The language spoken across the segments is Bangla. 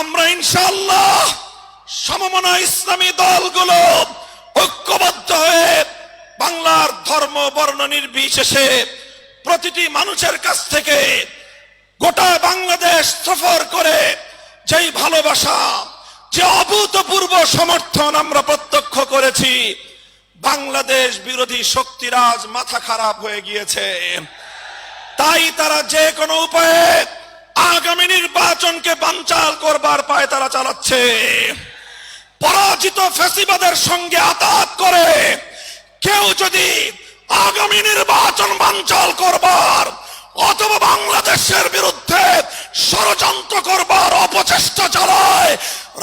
আমরা ইনশাল্লাহ সমমনা ইসলামী দলগুলো ঐক্যবদ্ধ হয়ে বাংলার ধর্ম, বর্ণ নির্বিশেষে প্রতিটি মানুষের কাছ থেকে গোটা বাংলাদেশ সফর করে যেই ভালোবাসা, যে অভূতপূর্ব সমর্থন আমরা প্রত্যক্ষ করেছি, বাংলাদেশ বিরোধী শক্তিরাজ মাথা খারাপ হয়ে গিয়েছে। তাই তারা যে কোনো উপায়ে আগামী নির্বাচনকে বানচাল করবার পায় তারা চালাচ্ছে। পরাজিত ফেসিবাদের সঙ্গে আতাত করে কেউ যদি আগামী নির্বাচন বানচাল করবার অথবা বাংলাদেশের বিরুদ্ধে ষড়যন্ত্র করবার অপচেষ্টা চালায়,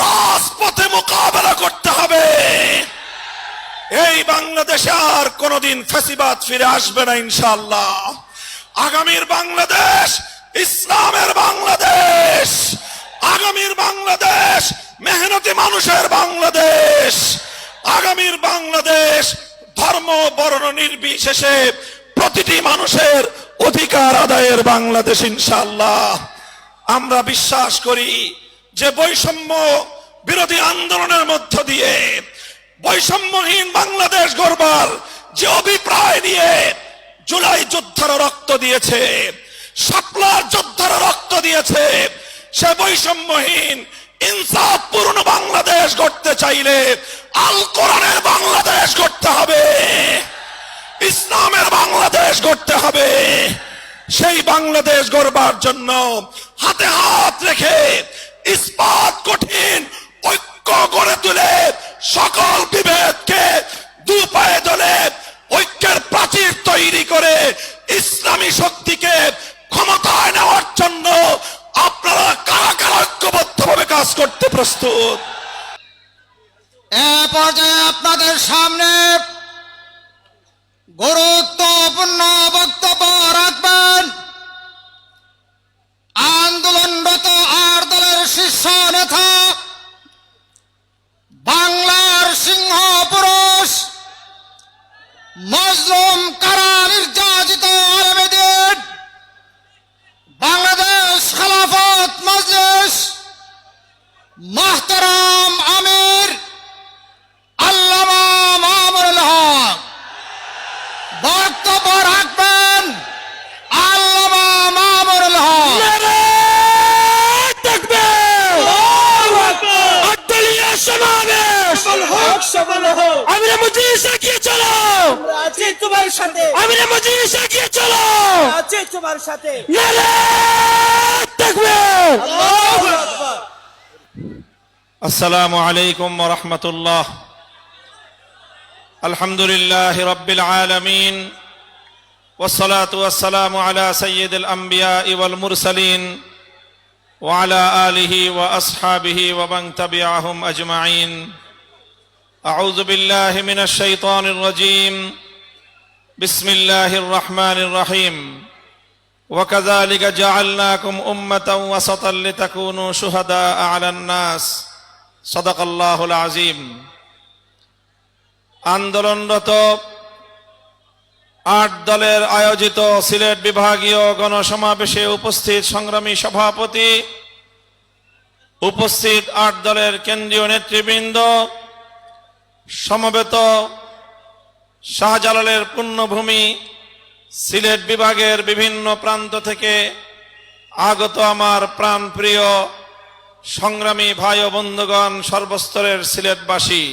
রাজপথে মোকাবেলা করতে হবে। এই বাংলাদেশে আর কোনোদিন ফেসিবাদ ফিরে আসবে না ইনশাল্লাহ আগামীর বাংলাদেশ ইসলামের বাংলাদেশ, আগামীর বাংলাদেশ, মেহনতি মানুষের বাংলাদেশ, আগামীর বাংলাদেশ, ধর্ম, বর্ণ, নির্বিশেষে প্রতিটি মানুষের অধিকার আদায়ের বাংলাদেশ ইনশাল্লাহ আমরা বিশ্বাস করি যে বৈষম্য বিরোধী আন্দোলনের মধ্য দিয়ে বৈষম্যহীন বাংলাদেশ গড়বার যে অভিপ্রায় নিয়ে জুলাই যোদ্ধারা রক্ত দিয়েছে সাপলার যোদ্ধারা বাংলাদেশ গড়তে চাইলে আল কোরআনের বাংলাদেশ গড়তে হবে। ইসলামের বাংলাদেশ গড়তে হবে। সেই বাংলাদেশ গড়বার জন্য হাতে হাত রেখে ইস্পাত কঠিন ঐক্য গড়ে তুলে সকল বিভেদকে পর্যায়ে আপনাদের সামনে গুরুত্বপূর্ণ বক্তব্য রাখবেন। আন্দোলনরত আর দলের শীর্ষ নেতা, বাংলার সিংহ পুরুষ, মজলুম তোমার সাথে আমিরে মজলিস এগিয়ে চলো আছি তোমার সাথে নারে থাকবে আল্লাহু আকবার السلام عليكم ورحمة الله الحمد لله رب العالمين والصلاة والسلام على سيد الأنبياء والمرسلين وعلى آله وأصحابه ومن تبعهم أجمعين أعوذ بالله من الشيطان الرجيم بسم الله الرحمن الرحيم وكذلك جعلناكم أمة وسطا لتكونوا شهداء على الناس صدق الله العظيم আন্দোলনরত আট দলের আয়োজিত সিলেট বিভাগীয় গণসমাবেশে উপস্থিত সংগ্রামী সভাপতি উপস্থিত আট দলের কেন্দ্রীয় নেতৃবৃন্দ সমবেত শাহজালালের পুণ্যভূমি সিলেট বিভাগের বিভিন্ন প্রান্ত থেকে আগত আমার প্রাণপ্রিয় সংগ্রামী ভাই ও বন্ধুগণ সর্বস্তরের সিলেটবাসী।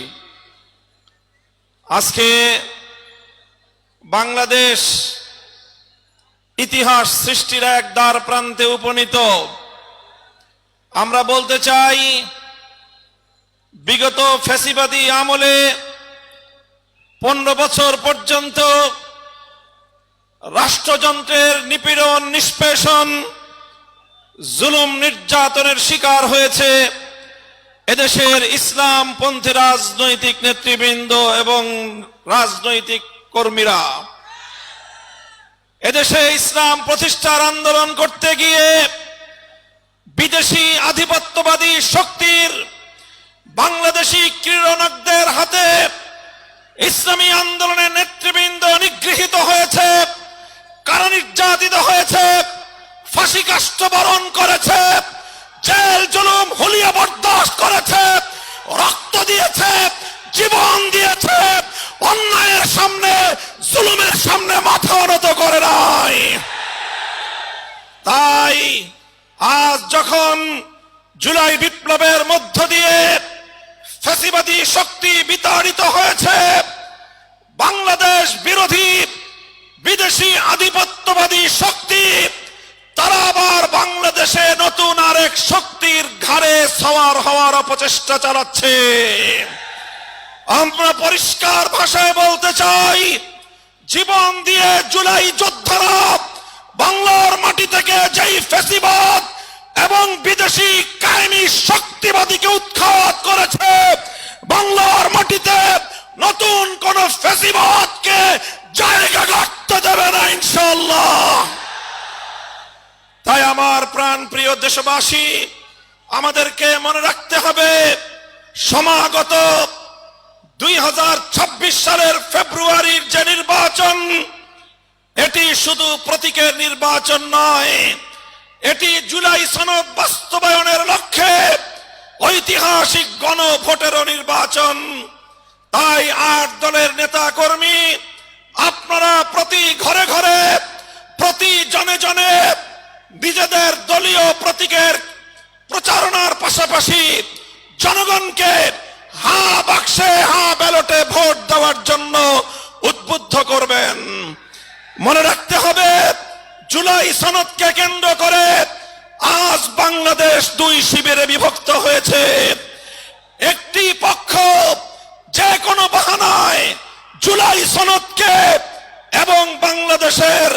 আজকে বাংলাদেশ ইতিহাস সৃষ্টির এক দ্বার প্রান্তে উপনীত। আমরা বলতে চাই, বিগত ফ্যাসিবাদী আমলে পনেরো বছর পর্যন্ত রাষ্ট্রযন্ত্রের নিপীড়ন, নিষ্পেষণ, জুলুম নির্যাতনের শিকার হয়েছে এদেশের ইসলাম পন্থী রাজনৈতিক নেতৃবৃন্দ এবং রাজনৈতিক কর্মীরা। এদেশে ইসলাম প্রতিষ্ঠার আন্দোলন করতে গিয়ে বিদেশি আধিপত্যবাদী শক্তির বাংলাদেশি ক্রীড়নকদের হাতে ইসলামী আন্দোলনের নেতৃবৃন্দ নিগৃহীত হয়েছে কারা নির্যাতিত হয়েছে, ফাঁসি কাষ্ট বরণ করেছে, জেল, জুলুম, হুলিয়া দিয়েছে, জীবন দিয়েছে, অন্যায়ের সামনে, জুলুমের সামনে মাথা নত করে নাই। তাই আজ যখন জুলাই বিপ্লবের মধ্য দিয়ে ফ্যাসিবাদী শক্তি বিতাড়িত হয়েছে বাংলাদেশ বিরোধী বিদেশি আধিপত্যবাদী শক্তি, তারা আবার বাংলাদেশে নতুন আরেক শক্তির ঘাড়ে সওয়ার হওয়ার অপচেষ্টা চালাচ্ছে। আমরা পরিষ্কার ভাষায় বলতে চাই, জীবন দিয়ে জুলাই যোদ্ধারা বাংলার মাটি থেকে যেই ফেসিবাদ এবং বিদেশি কায়েমি শক্তিবাদীকে উৎখাত করেছে বাংলার মাটিতে নতুন কোন ফেসিবাদকে জায়গা করতে দেবে না ইনশাল্লাহ তাই আমার প্রাণ প্রিয় দেশবাসী, আমাদেরকে মনে রাখতে হবে, সমাগত দুই সালের ফেব্রুয়ারির যে নির্বাচন, এটি শুধু প্রতীকের নির্বাচন নয়, এটি জুলাই সনদ বাস্তবায়নের লক্ষ্যে ঐতিহাসিক গণভোটেরও নির্বাচন। তাই আট দলের নেতা কর্মী আপনারা প্রতি ঘরে ঘরে, প্রতি জনে জনে নিজেদের দলীয় প্রতীকের প্রচারণার পাশাপাশি জনগণকে হা বাক্সে, হা ব্যালটে ভোট দেওয়ার জন্য উদ্বুদ্ধ করবেন। মনে রাখতে হবে, জুলাই সনদকে কেন্দ্র করে আজ বাংলাদেশ দুই শিবিরে বিভক্ত হয়েছে। একটি পক্ষ যে কোনো বাহানায় জুলাই সনদকে এবং বাংলাদেশের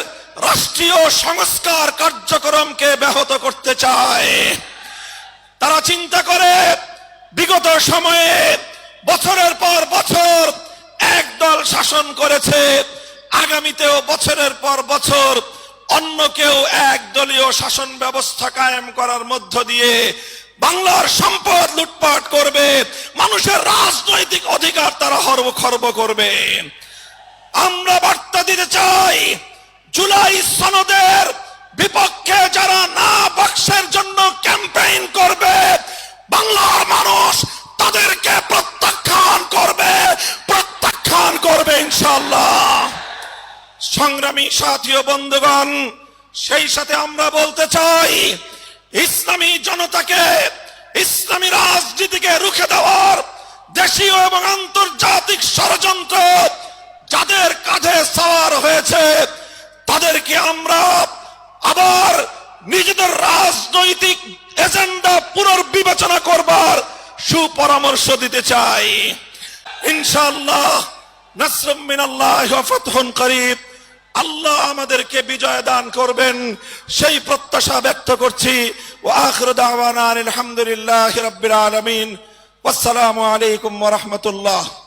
রাষ্ট্রীয় সংস্কার কার্যক্রমকে ব্যাহত করতে চায়। তারা চিন্তা করে, বিগত সময়ে বছরের পর বছর এক দল শাসন করেছে। আগামীতেও বছরের পর বছর অন্য কেউ এক দলীয় শাসন ব্যবস্থা কায়েম করার মধ্য দিয়ে বাংলার সম্পদ লুটপাট করবে। মানুষের রাজনৈতিক অধিকার তারা হর্ব খর্ব করবে। আমরা বার্তা দিতে চাই জুলাই সনদের বিপক্ষে যারা না বাক্সের জন্য ক্যাম্পেইন করবে, বাংলার মানুষ তাদেরকে প্রত্যাখ্যান করবে প্রত্যাখ্যান করবে ইনশাল্লাহ সংগ্রামী সাথী ও বন্ধুগণ, সেই সাথে আমরা বলতে চাই, ইসলামী জনতাকে, ইসলামী রাজনীতিকে রুখে দেওয়ার দেশীয় এবং আন্তর্জাতিক নিজেদের রাজনৈতিক এজেন্ডা পুনর্বিবেচনা করবার সুপরামর্শ দিতে চাই। ইনশাআল্লাহ, নাসরুম মিনাল্লাহ ফাতহুন করিব। আল্লাহ আমাদেরকে বিজয় দান করবেন। সেই প্রত্যাশা ব্যক্ত করছি। ওয়া আখিরু দাওয়ানা আলহামদুলিল্লাহি রাব্বিল আলামিন। ওয়াসসালামু আলাইকুম রাহমাতুল্লাহ।